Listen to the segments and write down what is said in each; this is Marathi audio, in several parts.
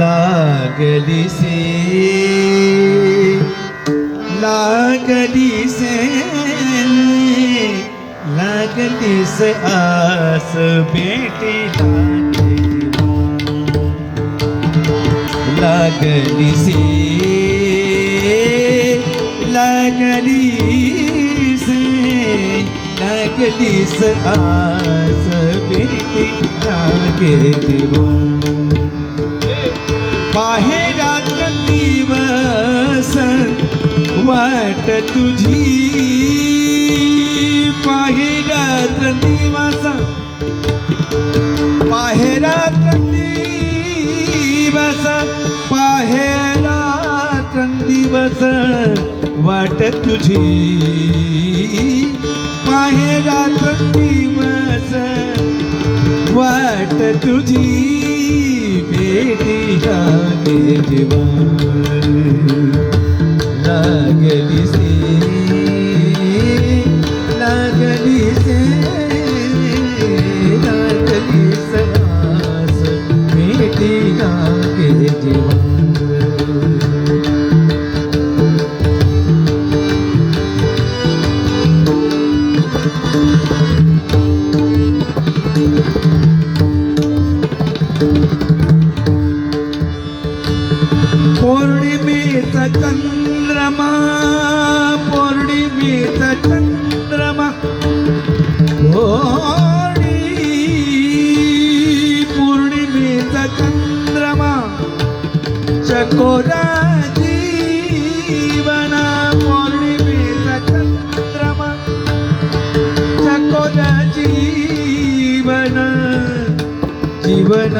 लागली से लागली से लागली से आस बेटी लागली से लागली से लागली से आस बेटी लागे वाट तुझी। पाहिरात निवासा। पाहिरात दिवस पाहिरात दिवस वाट तुझी। पाहिरात वाट तुझी। बेटी जाने जीवन। लागली से लागली से लागली से आस लागे जेव्हा. पौर्णिमेचा चंद्रमा पौर्णिमेचा चंद्रमा पौर्णि पौर्णिमेचा चंद्रमा चकोरा जीवना पौर्णिमेचा चंद्रमा चकोरा जीवन जीवन।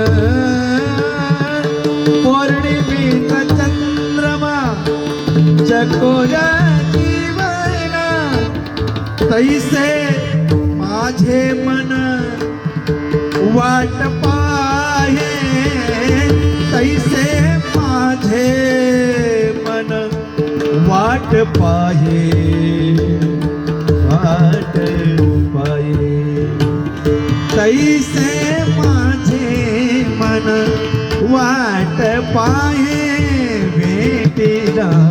चकोरा जीवन, तैसे माझे मन वाट पाहे, तैसे माझे मन वाट पाहे वाट पाहे। तैसे माझे मन वाट लागे जेव्हा लागली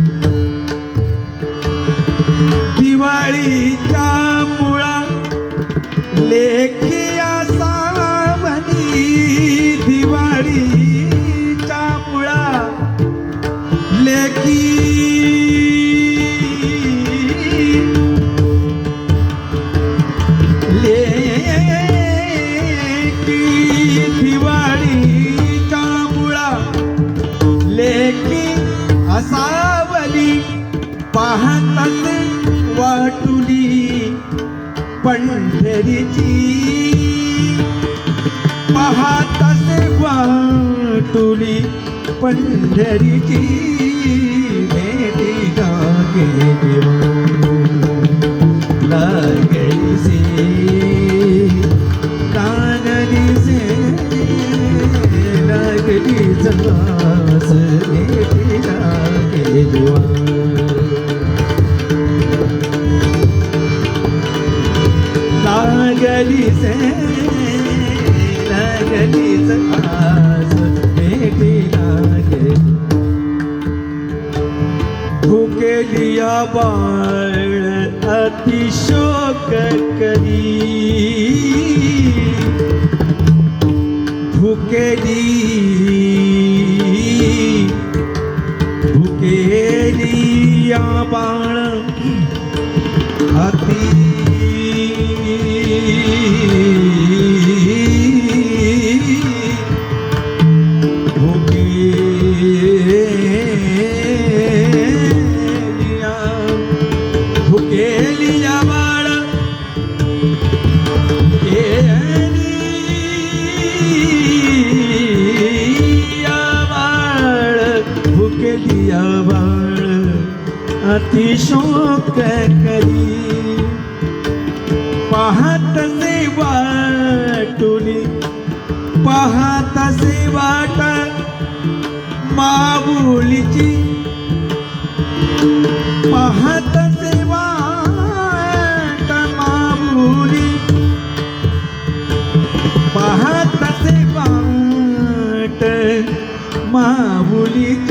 डाळीच्या लागे दिवाळीच्या मुळा लेखिया सावनी दिवाळीच्या मुळा. लेखी लेकी दिवाळीच्या मुळा. लेकी असावली पाहतच वाटुली पंढरीची. पाहतच वाटुली पंढरीची. भेटी लागे लागली लागली बाण अतिशोक करी। भूके भुकेरी बाण अति। अतिशोक करी। पहात से वाटुली पहात से वाट माऊलीची पहात से वाट माऊली पाहत से वाट माऊलीची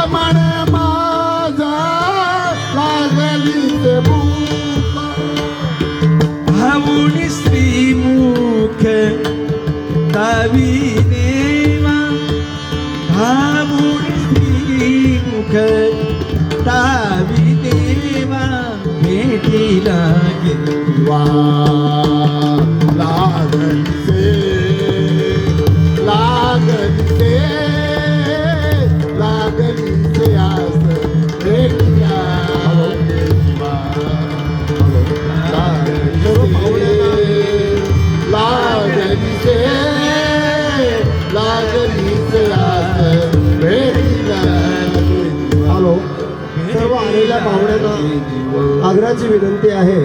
రాముని శ్రీముఖ తవిదేవా రాముని శ్రీముఖ తవిదేవా భేటిలాగే వా पाहुण्यांना आग्रहाची विनंती आहे.